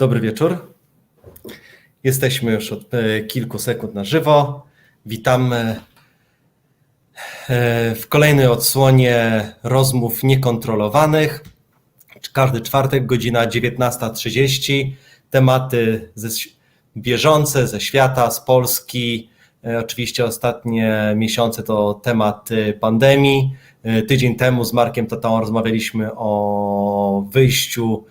Dobry wieczór. Jesteśmy już od e, kilku sekund na żywo. Witamy e, w kolejnej odsłonie rozmów niekontrolowanych. Każdy czwartek, godzina 19.30. Tematy ze, bieżące ze świata, z Polski. E, oczywiście ostatnie miesiące to temat pandemii. Tydzień temu z Markiem Tatałą rozmawialiśmy o wyjściu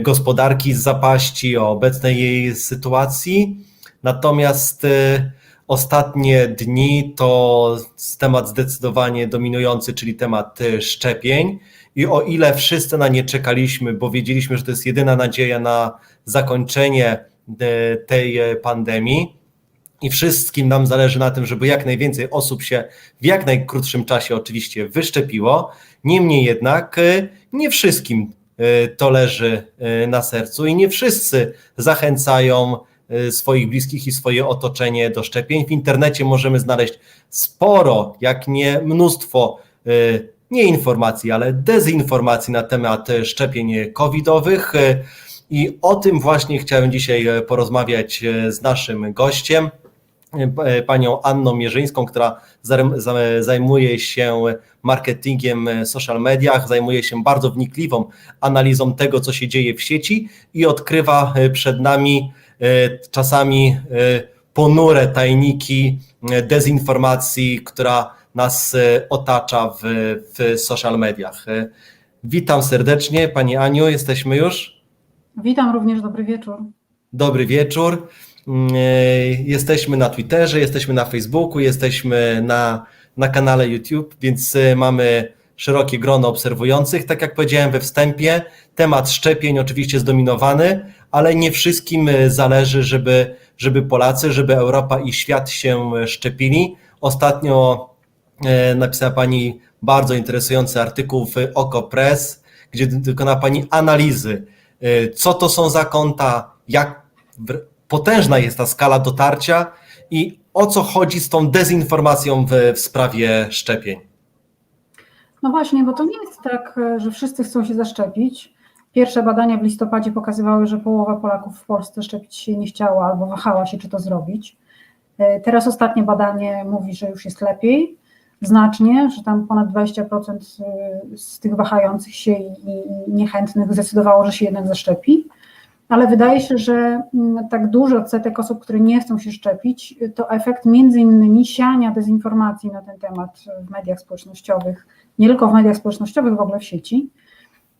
gospodarki z zapaści, o obecnej jej sytuacji. Natomiast e, ostatnie dni to temat zdecydowanie dominujący, czyli temat e, szczepień. I o ile wszyscy na nie czekaliśmy, bo wiedzieliśmy, że to jest jedyna nadzieja na zakończenie tej pandemii, i wszystkim nam zależy na tym, żeby jak najwięcej osób się w jak najkrótszym czasie oczywiście wyszczepiło. Niemniej jednak nie wszystkim to leży y, na sercu i nie wszyscy zachęcają y, swoich bliskich i swoje otoczenie do szczepień. W internecie możemy znaleźć sporo, jak nie mnóstwo nie informacji, ale dezinformacji na temat szczepień covidowych. I o tym właśnie chciałem dzisiaj porozmawiać z naszym gościem panią Anną Mierzyńską, która zajmuje się marketingiem w social mediach, zajmuje się bardzo wnikliwą analizą tego, co się dzieje w sieci i odkrywa przed nami e, czasami e, ponure tajniki dezinformacji, która nas e, otacza w, w social mediach. Witam serdecznie, Pani Aniu, jesteśmy już? Witam również, dobry wieczór. Dobry wieczór. E, jesteśmy na Twitterze, jesteśmy na Facebooku, jesteśmy na, na kanale YouTube, więc e, mamy szerokie grono obserwujących. Tak jak powiedziałem we wstępie, temat szczepień oczywiście zdominowany, ale nie wszystkim e, zależy, żeby, żeby Polacy, żeby Europa i świat się szczepili. Ostatnio napisała Pani bardzo interesujący artykuł w OkoPress, gdzie dokona Pani analizy, co to są za konta, jak potężna jest ta skala dotarcia i o co chodzi z tą dezinformacją w, w sprawie szczepień? No właśnie, bo to nie jest tak, że wszyscy chcą się zaszczepić. Pierwsze badania w listopadzie pokazywały, że połowa Polaków w Polsce szczepić się nie chciała albo wahała się, czy to zrobić. E, teraz ostatnie badanie mówi, że już jest lepiej, znacznie, że tam ponad 20% e, z tych wahających się i niechętnych zdecydowało, że się jednak zaszczepi ale wydaje się, że mm, tak duży odsetek osób, które nie chcą się szczepić, to efekt między innymi siania dezinformacji na ten temat w mediach społecznościowych, nie tylko w mediach społecznościowych, w ogóle w sieci,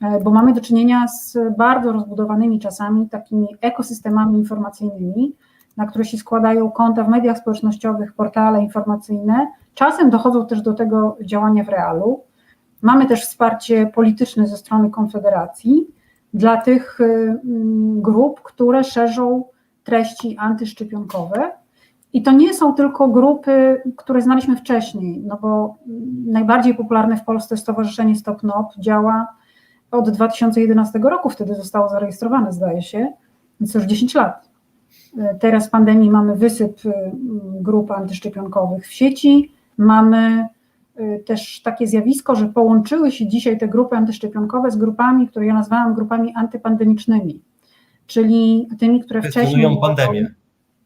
e, bo mamy do czynienia z bardzo rozbudowanymi czasami takimi ekosystemami informacyjnymi, na które się składają konta w mediach społecznościowych, portale informacyjne. Czasem dochodzą też do tego działania w realu. Mamy też wsparcie polityczne ze strony Konfederacji dla tych y, mm, grup, które szerzą treści antyszczepionkowe. I to nie są tylko grupy, które znaliśmy wcześniej, no bo najbardziej popularne w Polsce Stowarzyszenie Stop NOP działa od 2011 roku, wtedy zostało zarejestrowane, zdaje się, więc już 10 lat. Teraz w pandemii mamy wysyp y, grup antyszczepionkowych w sieci, mamy Y, też takie zjawisko, że połączyły się dzisiaj te grupy antyszczepionkowe z grupami, które ja nazwałam grupami antypandemicznymi, czyli tymi, które wcześniej. pandemię.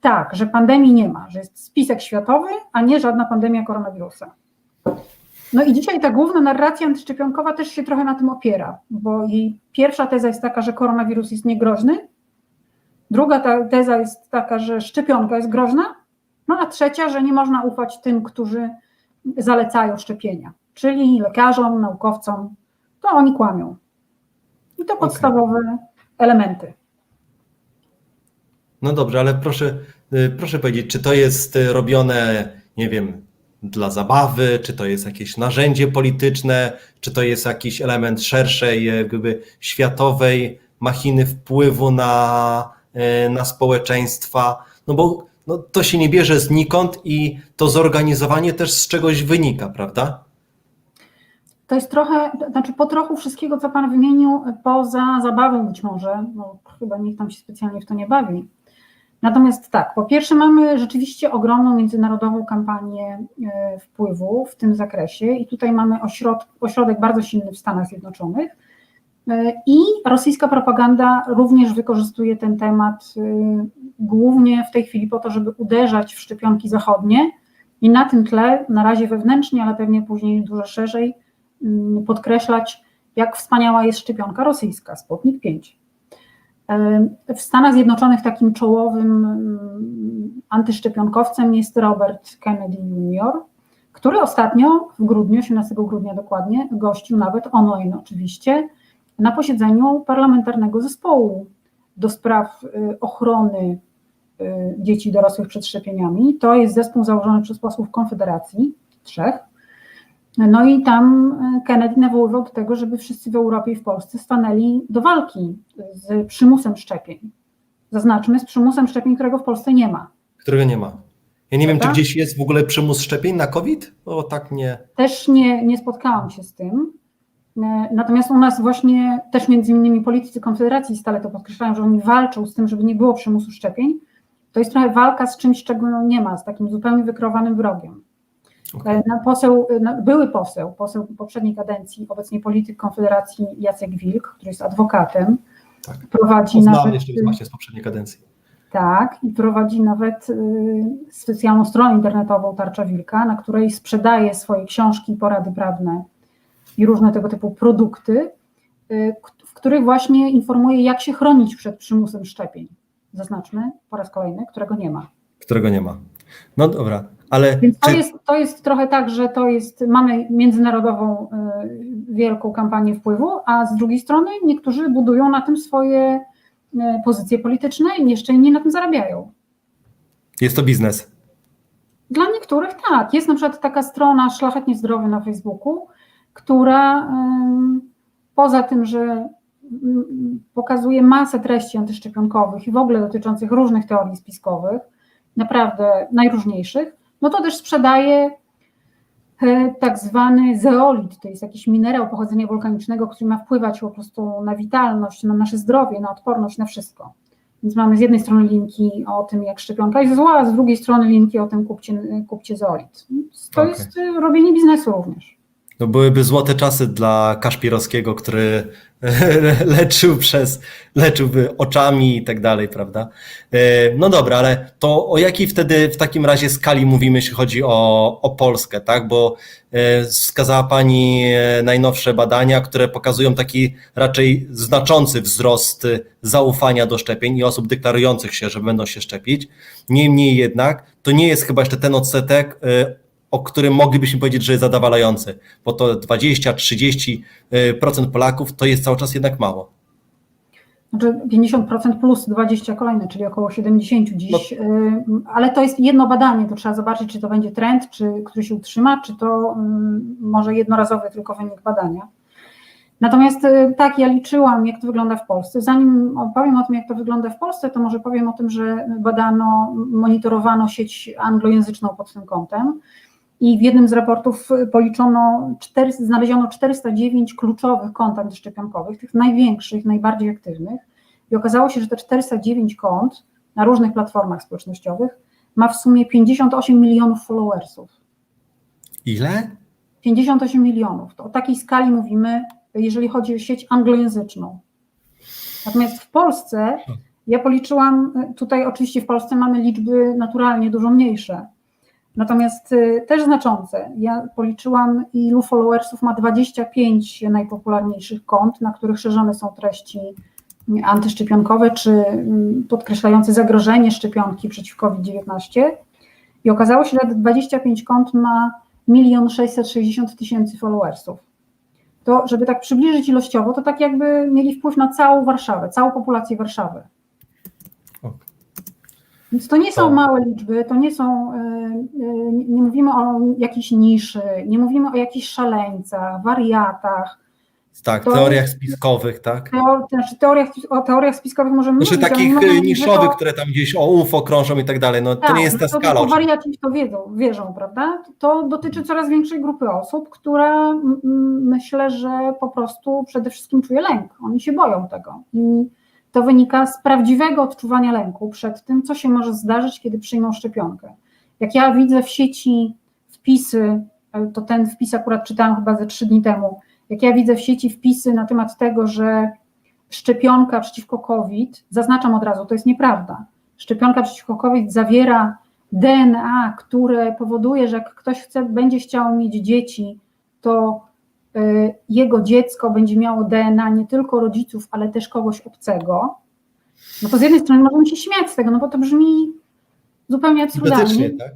Tak, że pandemii nie ma, że jest spisek światowy, a nie żadna pandemia koronawirusa. No i dzisiaj ta główna narracja antyszczepionkowa też się trochę na tym opiera, bo jej pierwsza teza jest taka, że koronawirus jest niegroźny, druga ta teza jest taka, że szczepionka jest groźna, no a trzecia, że nie można ufać tym, którzy zalecają szczepienia, czyli lekarzom, naukowcom, to oni kłamią. I to podstawowe okay. elementy. No dobrze, ale proszę, y, proszę powiedzieć, czy to jest y, robione, nie wiem, dla zabawy, czy to jest jakieś narzędzie polityczne, czy to jest jakiś element szerszej, jakby światowej machiny wpływu na, y, na społeczeństwa? No bo no, to się nie bierze znikąd i to zorganizowanie też z czegoś wynika, prawda? To jest trochę, znaczy po trochu wszystkiego, co Pan wymienił, poza zabawą być może, bo chyba nikt tam się specjalnie w to nie bawi. Natomiast tak, po pierwsze mamy rzeczywiście ogromną międzynarodową kampanię e, wpływu w tym zakresie i tutaj mamy ośrod, ośrodek bardzo silny w Stanach Zjednoczonych, I rosyjska propaganda również wykorzystuje ten temat y, głównie w tej chwili po to, żeby uderzać w szczepionki zachodnie i na tym tle, na razie wewnętrznie, ale pewnie później dużo szerzej, mm, podkreślać, jak wspaniała jest szczepionka rosyjska, Sputnik 5. E, W Stanach Zjednoczonych takim czołowym mm, antyszczepionkowcem jest Robert Kennedy Jr., który ostatnio w grudniu, 18 grudnia dokładnie, gościł nawet online oczywiście, na posiedzeniu parlamentarnego zespołu do spraw y, ochrony y, dzieci i dorosłych przed szczepieniami. To jest zespół założony przez posłów Konfederacji, trzech. No i tam y, Kennedy nawoływał do tego, żeby wszyscy w Europie i w Polsce stanęli do walki z przymusem szczepień. Zaznaczmy, z przymusem szczepień, którego w Polsce nie ma. Którego nie ma. Ja nie wiem, czy gdzieś jest w ogóle przymus szczepień na COVID? Bo tak nie. Też nie, nie spotkałam się z tym. E, Natomiast u nas właśnie też między innymi politycy Konfederacji stale to podkreślają, że oni walczą z tym, żeby nie było przymusu szczepień. To jest trochę walka z czymś, czego nie ma, z takim zupełnie wykreowanym wrogiem. Okej. E, Na poseł, na, były poseł, poseł poprzedniej kadencji, obecnie polityk Konfederacji Jacek Wilk, który jest adwokatem, Tak. prowadzi Poznałem nawet... jeszcze właśnie z poprzedniej kadencji. Tak, i prowadzi nawet y, specjalną stronę internetową Tarcza Wilka, na której sprzedaje swoje książki, porady prawne i różne tego typu produkty, y, w których właśnie informuje, jak się chronić przed przymusem szczepień. Zaznaczmy po raz kolejny, którego nie ma. Którego nie ma. No dobra, ale Więc to czy, jest, to jest trochę tak, że to jest, mamy międzynarodową y, wielką kampanię wpływu, a z drugiej strony niektórzy budują na tym swoje y, pozycje polityczne i jeszcze inni na tym zarabiają. jest to biznes. Dla niektórych tak. Jest na przykład taka strona Szlachetnie Zdrowy na Facebooku, która poza tym, że pokazuje masę treści antyszczepionkowych i w ogóle dotyczących różnych teorii spiskowych, naprawdę najróżniejszych, no to też sprzedaje e, tak zwany zeolit, to jest jakiś minerał pochodzenia wulkanicznego, który ma wpływać po prostu na witalność, na nasze zdrowie, na odporność, na wszystko. Więc mamy z jednej strony linki o tym, jak szczepionka jest zła, a z drugiej strony linki o tym, kupcie, kupcie zeolit. To Okej. jest y, robienie biznesu również. No byłyby złote czasy dla Kaszpirowskiego, który leczył przez, leczyłby oczami i tak dalej, prawda? E, No dobra, ale to o jakiej wtedy w takim razie skali mówimy, jeśli chodzi o, o Polskę, tak? Bo e, wskazała Pani e, najnowsze badania, które pokazują taki raczej znaczący wzrost zaufania do szczepień i osób deklarujących się, że będą się szczepić. Niemniej jednak to nie jest chyba jeszcze ten odsetek, o którym moglibyśmy powiedzieć, że jest zadowalający, bo to 20-30% Polaków to jest cały czas jednak mało. Znaczy 50% plus 20 kolejne, czyli około 70 dziś, No. y, ale to jest jedno badanie, to trzeba zobaczyć, czy to będzie trend, czy który się utrzyma, czy to mm, może jednorazowy tylko wynik badania. Natomiast y, tak, ja liczyłam, jak to wygląda w Polsce. Zanim opowiem o tym, jak to wygląda w Polsce, to może powiem o tym, że badano, monitorowano sieć anglojęzyczną pod tym kątem i w jednym z raportów policzono, 4, znaleziono 409 kluczowych kont antyszczepionkowych, tych największych, najbardziej aktywnych i okazało się, że te 409 kont na różnych platformach społecznościowych ma w sumie 58 milionów followersów. Ile? 58 milionów. To o takiej skali mówimy, jeżeli chodzi o sieć anglojęzyczną. Natomiast w Polsce, ja policzyłam, tutaj oczywiście w Polsce mamy liczby naturalnie dużo mniejsze, natomiast y, też znaczące. Ja policzyłam, ilu followersów ma 25 najpopularniejszych kont, na których szerzone są treści antyszczepionkowe czy mm, podkreślające zagrożenie szczepionki przeciw COVID-19. I okazało się, że 25 kont ma 1 660 tysięcy followersów. To, żeby tak przybliżyć ilościowo, to tak jakby mieli wpływ na całą Warszawę, całą populację Warszawy. Więc to nie są To- małe liczby, to nie są, y, y, nie mówimy o jakiejś niszy, nie mówimy o jakichś szaleńcach, wariatach, Tak, To- teoriach spiskowych, tak? teor, znaczy teoriach, o teoriach spiskowych możemy Znaczy mówić, takich e, niszowych, to- które tam gdzieś o UFO krążą i tak dalej. No to Tak, nie jest ta no to skala. oczywiście. wariaci w to wiedzą, wierzą, prawda? To dotyczy coraz większej grupy osób, która myślę, że po prostu przede wszystkim czuje lęk. Oni się boją tego. I to wynika z prawdziwego odczuwania lęku przed tym, co się może zdarzyć, kiedy przyjmą szczepionkę. Jak ja widzę w sieci wpisy, e, to ten wpis akurat czytałam chyba ze trzy dni temu, Jak ja widzę w sieci wpisy na temat tego, że szczepionka przeciwko COVID, zaznaczam od razu, to jest nieprawda. Szczepionka przeciwko COVID zawiera DNA, które powoduje, że jak ktoś chce, będzie chciał mieć dzieci, to jego dziecko będzie miało DNA nie tylko rodziców, ale też kogoś obcego. No to z jednej strony możemy się śmiać z tego, no bo to brzmi zupełnie absurdalnie, tak?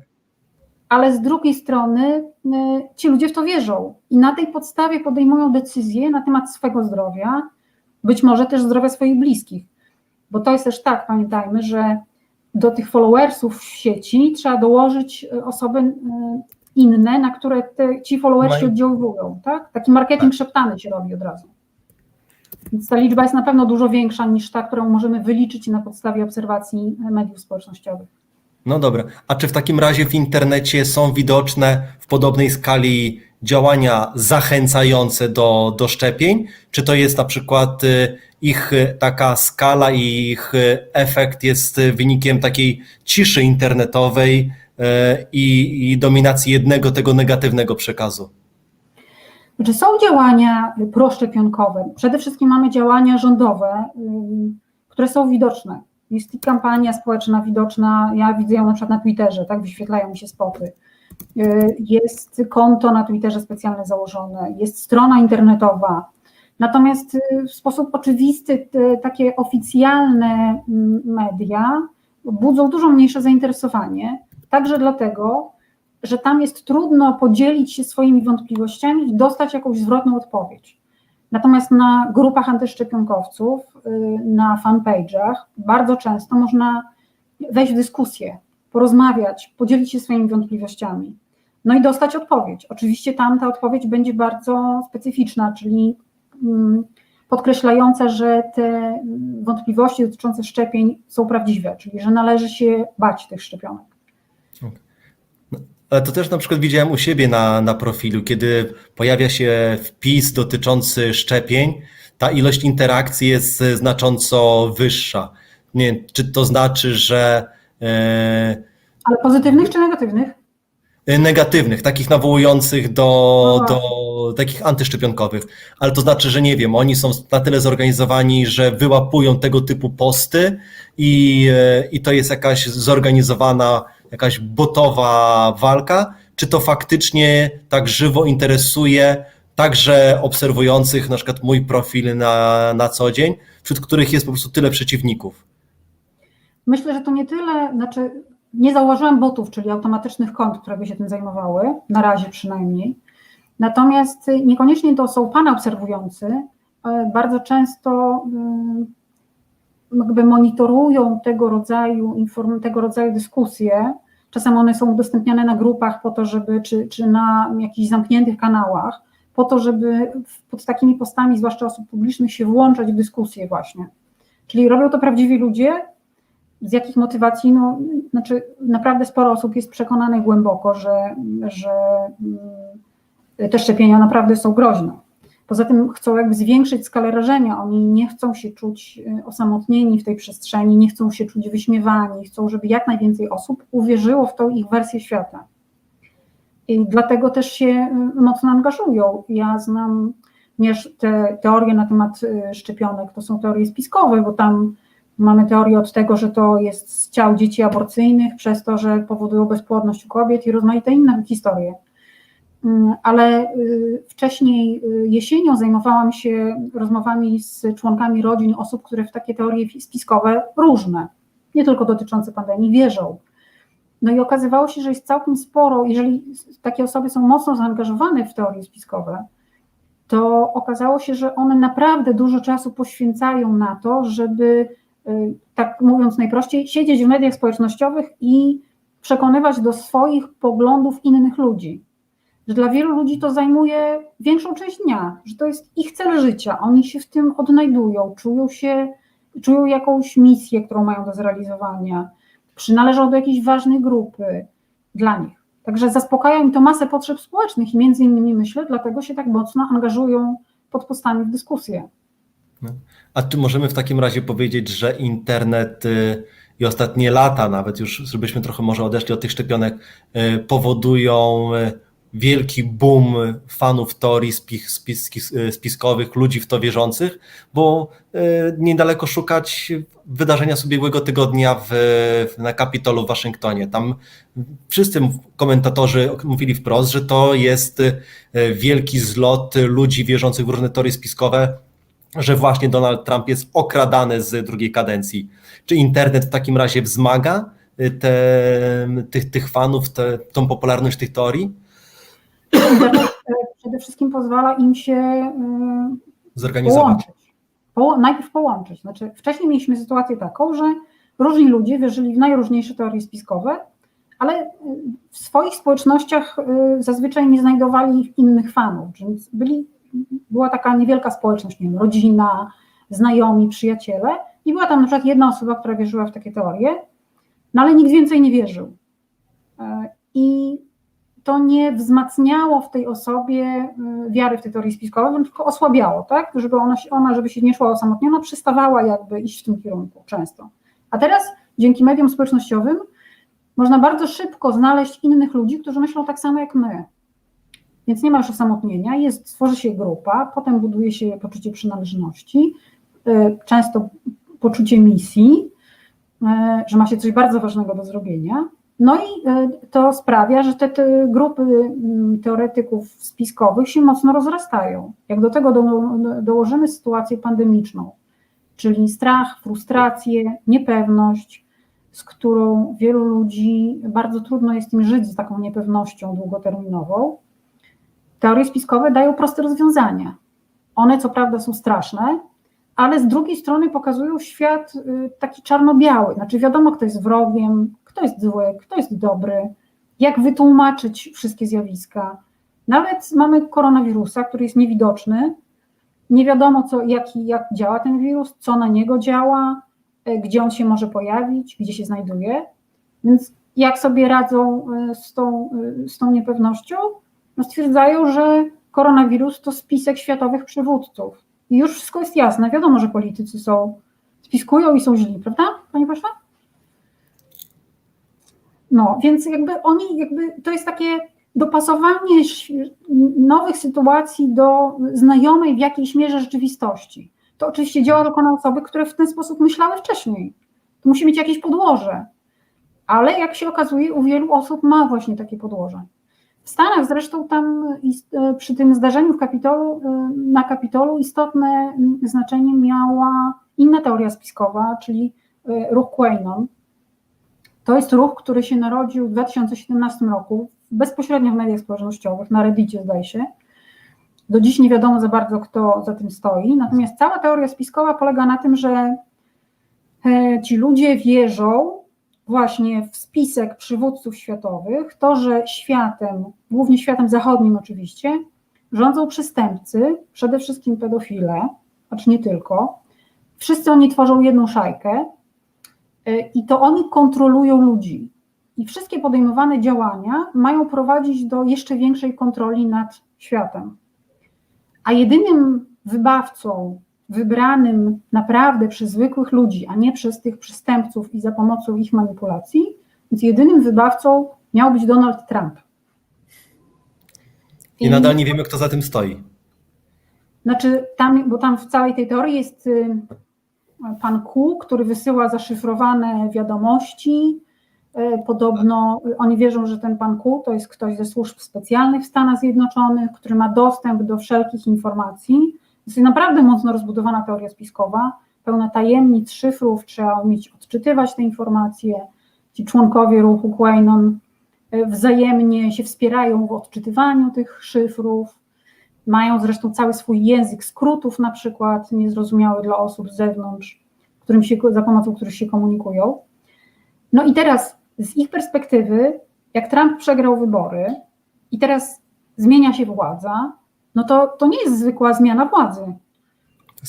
ale z drugiej strony y, ci ludzie w to wierzą i na tej podstawie podejmują decyzje na temat swego zdrowia, być może też zdrowia swoich bliskich. Bo to jest też tak, pamiętajmy, że do tych followersów w sieci trzeba dołożyć y, osoby inne, na które te, ci followersi oddziaływują. Tak? Taki marketing szeptany się robi od razu. Więc ta liczba jest na pewno dużo większa niż ta, którą możemy wyliczyć na podstawie obserwacji mediów społecznościowych. No dobra. A czy w takim razie w internecie są widoczne w podobnej skali działania zachęcające do, do szczepień? Czy to jest na przykład y, ich y, taka skala i ich y, efekt jest wynikiem takiej ciszy internetowej i, i dominacji jednego tego negatywnego przekazu? Znaczy są działania proszczepionkowe. Przede wszystkim mamy działania rządowe, ym, które są widoczne. Jest kampania społeczna widoczna, ja widzę ją na przykład na Twitterze, tak, wyświetlają mi się spoty. Y, Jest konto na Twitterze specjalne założone, jest strona internetowa. Natomiast y, w sposób oczywisty takie oficjalne mm, media budzą dużo mniejsze zainteresowanie, także dlatego, że tam jest trudno podzielić się swoimi wątpliwościami i dostać jakąś zwrotną odpowiedź. Natomiast na grupach antyszczepionkowców, y, na fanpage'ach bardzo często można wejść w dyskusję, porozmawiać, podzielić się swoimi wątpliwościami, no i dostać odpowiedź. Oczywiście tam ta odpowiedź będzie bardzo specyficzna, czyli mm, podkreślająca, że te mm, wątpliwości dotyczące szczepień są prawdziwe, czyli że należy się bać tych szczepionek. Ale to też na przykład widziałem u siebie na, na profilu, kiedy pojawia się wpis dotyczący szczepień, ta ilość interakcji jest znacząco wyższa. Nie wiem, czy to znaczy, że e, Ale pozytywnych czy negatywnych? e, negatywnych, takich nawołujących do, No do takich antyszczepionkowych, ale to znaczy, że nie wiem, oni są na tyle zorganizowani, że wyłapują tego typu posty i, e, i to jest jakaś zorganizowana, jakaś botowa walka, czy to faktycznie tak żywo interesuje także obserwujących na przykład mój profil na, na co dzień, wśród których jest po prostu tyle przeciwników. Myślę, że to nie tyle, znaczy nie zauważyłam botów, czyli automatycznych kont, które by się tym zajmowały, na razie przynajmniej. Natomiast niekoniecznie to są pana obserwujący, ale bardzo często mm, jakby monitorują tego rodzaju, tego rodzaju dyskusje. Czasem one są udostępniane na grupach po to, żeby, czy, czy na jakichś zamkniętych kanałach, po to, żeby pod takimi postami, zwłaszcza osób publicznych, się włączać w dyskusję właśnie. Czyli robią to prawdziwi ludzie, z jakich motywacji? No, znaczy, naprawdę sporo osób jest przekonanych głęboko, że, że mm, te szczepienia naprawdę są groźne. Poza tym chcą jakby zwiększyć skalę rażenia. Oni nie chcą się czuć y, osamotnieni w tej przestrzeni, nie chcą się czuć wyśmiewani, chcą, żeby jak najwięcej osób uwierzyło w tą ich wersję świata. I dlatego też się y, mocno angażują. Ja znam, ponieważ te teorie na temat y, szczepionek to są teorie spiskowe, bo tam Mamy teorię od tego, że to jest z ciał dzieci aborcyjnych, przez to, że powodują bezpłodność u kobiet i rozmaite inne historie. Mm, Ale y, wcześniej y, jesienią zajmowałam się rozmowami z członkami rodzin osób, które w takie teorie spiskowe różne, nie tylko dotyczące pandemii, wierzą. No i okazywało się, że jest całkiem sporo, jeżeli takie osoby są mocno zaangażowane w teorie spiskowe, to okazało się, że one naprawdę dużo czasu poświęcają na to, żeby y, tak mówiąc najprościej, siedzieć w mediach społecznościowych i przekonywać do swoich poglądów innych ludzi. Że dla wielu ludzi to zajmuje większą część dnia, że to jest ich cel życia, oni się w tym odnajdują, czują się, czują jakąś misję, którą mają do zrealizowania, przynależą do jakiejś ważnej grupy dla nich. Także zaspokaja im to masę potrzeb społecznych i między innymi myślę, dlatego się tak mocno angażują pod postami w dyskusję. A czy możemy w takim razie powiedzieć, że internet y, i ostatnie lata, nawet już żebyśmy trochę może odeszli od tych szczepionek, y, powodują y, wielki boom fanów teorii spis, spis, spiskowych, ludzi w to wierzących, bo e, niedaleko szukać wydarzenia z ubiegłego tygodnia w, na Kapitolu w Waszyngtonie. Tam wszyscy komentatorzy mówili wprost, że to jest e, wielki zlot ludzi wierzących w różne teorie spiskowe, że właśnie Donald Trump jest okradany z drugiej kadencji. Czy internet w takim razie wzmaga te, tych, tych fanów, te, tą popularność tych teorii? E, przede wszystkim pozwala im się e, zorganizować. Połączyć. Po, najpierw połączyć. Znaczy, wcześniej mieliśmy sytuację taką, że różni ludzie wierzyli w najróżniejsze teorie spiskowe, ale e, w swoich społecznościach zazwyczaj nie znajdowali innych fanów, więc byli, była taka niewielka społeczność, nie wiem, rodzina, znajomi, przyjaciele i była tam na przykład jedna osoba, która wierzyła w takie teorie, no ale nikt więcej nie wierzył. I to nie wzmacniało w tej osobie y, wiary w te teorie spiskowe, tylko osłabiało, tak? Żeby ona, ona, żeby się nie szła osamotniona, przestawała jakby iść w tym kierunku często. A teraz dzięki mediom społecznościowym można bardzo szybko znaleźć innych ludzi, którzy myślą tak samo jak my. Więc nie ma już osamotnienia, jest, tworzy się grupa, potem buduje się poczucie przynależności, y, często poczucie misji, y, że ma się coś bardzo ważnego do zrobienia no i e, to sprawia, że te, te, grupy mm, teoretyków spiskowych się mocno rozrastają. Jak do tego do, dołożymy sytuację pandemiczną, czyli strach, frustrację, niepewność, z którą wielu ludzi bardzo trudno jest im żyć z taką niepewnością długoterminową, teorie spiskowe dają proste rozwiązania. One co prawda są straszne, ale z drugiej strony pokazują świat y, taki czarno-biały. Znaczy wiadomo, kto jest wrogiem, kto jest zły, kto jest dobry, jak wytłumaczyć wszystkie zjawiska. Nawet mamy koronawirusa, który jest niewidoczny, nie wiadomo, co, jak, jak działa ten wirus, co na niego działa, e, gdzie on się może pojawić, gdzie się znajduje. Więc jak sobie radzą e, z tą, e, z tą niepewnością? No stwierdzają, że koronawirus to spisek światowych przywódców. I już wszystko jest jasne. Wiadomo, że politycy są, spiskują i są źli, prawda, panie pośle? No, więc jakby oni, jakby to jest takie dopasowanie nowych sytuacji do znajomej w jakiejś mierze rzeczywistości. To oczywiście działa tylko na osoby, które w ten sposób myślały wcześniej. To musi mieć jakieś podłoże. Ale jak się okazuje, u wielu osób ma właśnie takie podłoże. W Stanach zresztą tam e, przy tym zdarzeniu w Kapitolu, e, na Kapitolu istotne znaczenie miała inna teoria spiskowa, czyli e, ruch Quanon, to jest ruch, który się narodził w 2017 roku, bezpośrednio w mediach społecznościowych, na Reddicie zdaje się. Do dziś nie wiadomo za bardzo, kto za tym stoi. Natomiast cała teoria spiskowa polega na tym, że e, ci ludzie wierzą właśnie w spisek przywódców światowych, to, że światem, głównie światem zachodnim oczywiście, rządzą przestępcy, przede wszystkim pedofile, acz nie tylko. Wszyscy oni tworzą jedną szajkę, i to oni kontrolują ludzi. I wszystkie podejmowane działania mają prowadzić do jeszcze większej kontroli nad światem. A jedynym wybawcą, wybranym naprawdę przez zwykłych ludzi, a nie przez tych przestępców i za pomocą ich manipulacji, więc jedynym wybawcą miał być Donald Trump. I, I nadal nie wiemy, kto za tym stoi. Znaczy, tam, bo tam w całej tej teorii jest y, pan Ku, który wysyła zaszyfrowane wiadomości. E, podobno oni wierzą, że ten pan Ku to jest ktoś ze służb specjalnych w Stanach Zjednoczonych, który ma dostęp do wszelkich informacji. Jest naprawdę mocno rozbudowana teoria spiskowa, pełna tajemnic, szyfrów, trzeba umieć odczytywać te informacje. Ci członkowie ruchu Quainon e, wzajemnie się wspierają w odczytywaniu tych szyfrów. Mają zresztą cały swój język skrótów, na przykład, niezrozumiały dla osób z zewnątrz, którym się, za pomocą których się komunikują. No i teraz z ich perspektywy, jak Trump przegrał wybory i teraz zmienia się władza, no to, to nie jest zwykła zmiana władzy.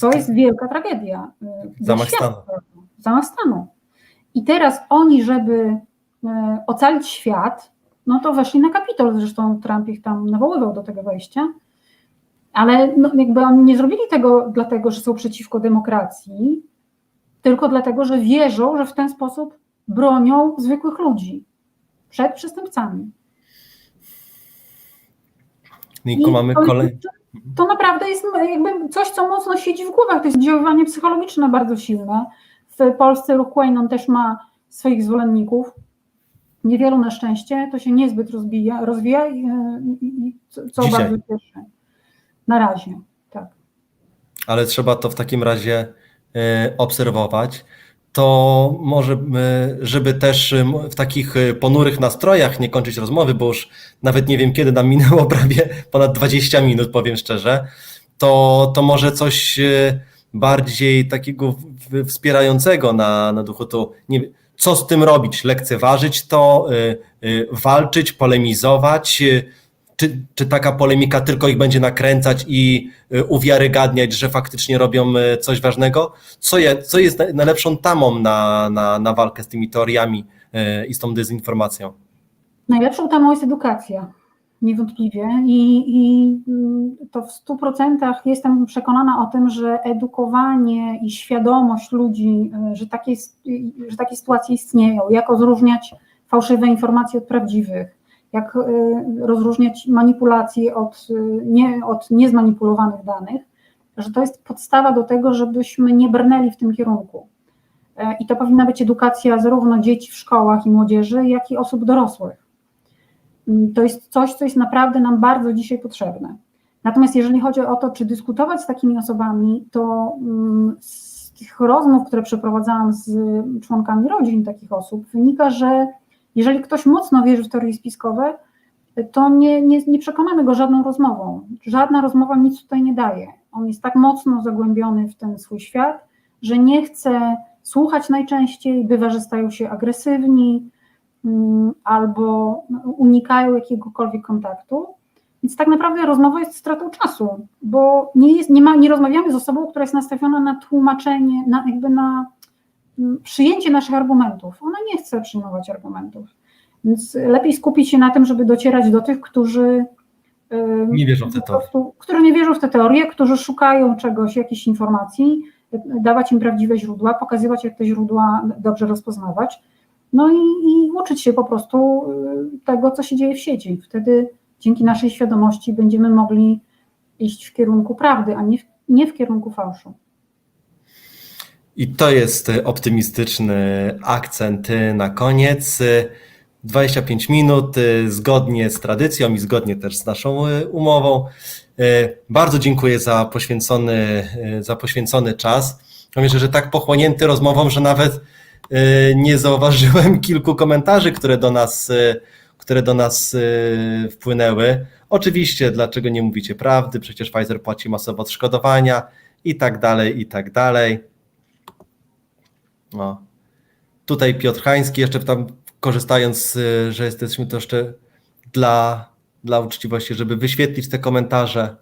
To jest wielka tragedia. Y, Zamach stanu. Zamach stanu. I teraz oni, żeby y, ocalić świat, no to weszli na Kapitol, zresztą Trump ich tam nawoływał do tego wejścia, ale no, jakby oni nie zrobili tego dlatego, że są przeciwko demokracji, tylko dlatego, że wierzą, że w ten sposób bronią zwykłych ludzi przed przestępcami. Niko, mamy to, kolej. to naprawdę jest jakby coś, co mocno siedzi w głowach. To jest oddziaływanie psychologiczne bardzo silne. W Polsce ruch Quainon też ma swoich zwolenników. Niewielu na szczęście, to się niezbyt rozbija, rozwija i, i, i co, co Dzisiaj. bardzo cieszy. Na razie, tak. ale trzeba to w takim razie e, obserwować. To może, e, żeby też e, w takich ponurych nastrojach nie kończyć rozmowy, bo już nawet nie wiem, kiedy nam minęło prawie ponad 20 minut, powiem szczerze, to, to może coś bardziej takiego wspierającego na, na duchu, to nie, co z tym robić? Lekceważyć to, walczyć, polemizować, czy, czy taka polemika tylko ich będzie nakręcać i y, uwiarygadniać, że faktycznie robią y, coś ważnego? Co, je, co jest na- najlepszą tamą na, na, na walkę z tymi teoriami y, i z tą dezinformacją? Najlepszą tamą jest edukacja, niewątpliwie. I, i to w 100% jestem przekonana o tym, że edukowanie i świadomość ludzi, że takie, że takie sytuacje istnieją, jak rozróżniać fałszywe informacje od prawdziwych, jak y, rozróżniać manipulacje od, y, nie, od niezmanipulowanych danych, że to jest podstawa do tego, żebyśmy nie brnęli w tym kierunku. E, I to powinna być edukacja zarówno dzieci w szkołach i młodzieży, jak i osób dorosłych. Mm, To jest coś, co jest naprawdę nam bardzo dzisiaj potrzebne. Natomiast jeżeli chodzi o to, czy dyskutować z takimi osobami, to mm, z tych rozmów, które przeprowadzałam z członkami rodzin takich osób, wynika, że jeżeli ktoś mocno wierzy w teorie spiskowe, to nie, nie, nie przekonamy go żadną rozmową. Żadna rozmowa nic tutaj nie daje. On jest tak mocno zagłębiony w ten swój świat, że nie chce słuchać najczęściej, bywa, że stają się agresywni mm, albo unikają jakiegokolwiek kontaktu. Więc tak naprawdę rozmowa jest stratą czasu, bo nie, jest, nie, ma, nie rozmawiamy z osobą, która jest nastawiona na tłumaczenie, na, jakby na przyjęcie naszych argumentów. Ona nie chce przyjmować argumentów. Więc lepiej skupić się na tym, żeby docierać do tych, którzy Nie wierzą w te teorie. nie wierzą w te teorie, którzy szukają czegoś, jakichś informacji, dawać im prawdziwe źródła, pokazywać, jak te źródła dobrze rozpoznawać, no i, i uczyć się po prostu y, tego, co się dzieje w sieci. Wtedy dzięki naszej świadomości będziemy mogli iść w kierunku prawdy, a nie w, nie w kierunku fałszu. I to jest optymistyczny akcent na koniec. Y, 25 minut, y, zgodnie z tradycją i zgodnie też z naszą y, umową. Y, Bardzo dziękuję za poświęcony, za poświęcony czas. Myślę, że tak pochłonięty rozmową, że nawet nie zauważyłem kilku komentarzy, które do nas, które do nas wpłynęły. Oczywiście, dlaczego nie mówicie prawdy? Przecież Pfizer płaci masowo odszkodowania i tak dalej, i tak dalej. No. Tutaj Piotr Hański, jeszcze tam korzystając, y, że jesteśmy to jeszcze dla, dla uczciwości, żeby wyświetlić te komentarze,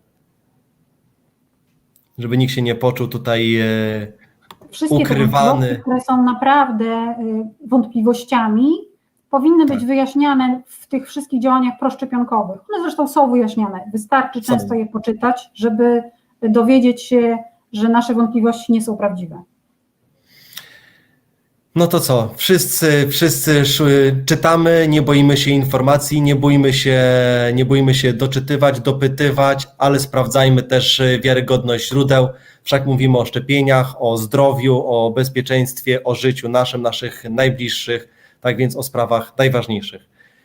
żeby nikt się nie poczuł tutaj y, Wszystkie Ukrywany. wątpliwości, które są naprawdę y, wątpliwościami, powinny być Tak. wyjaśniane w tych wszystkich działaniach proszczepionkowych. One zresztą są wyjaśniane. Wystarczy Są. często je poczytać, żeby dowiedzieć się, że nasze wątpliwości nie są prawdziwe. No to co? Wszyscy, wszyscy szły- czytamy, nie boimy się informacji, nie boimy się, nie boimy się doczytywać, dopytywać, ale sprawdzajmy też y, wiarygodność źródeł. Wszak mówimy o szczepieniach, o zdrowiu, o bezpieczeństwie, o życiu naszym, naszych najbliższych, tak więc o sprawach najważniejszych.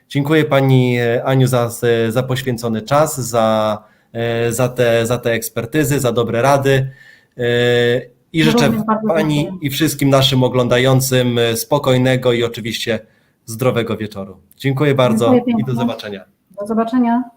Dziękuję Pani e, Aniu za, za poświęcony czas, za, za, te, za te ekspertyzy, za dobre rady. I życzę Pani dziękuję. i wszystkim naszym oglądającym e, spokojnego i oczywiście zdrowego wieczoru. Dziękuję bardzo Dziękuję i do zobaczenia. Do zobaczenia.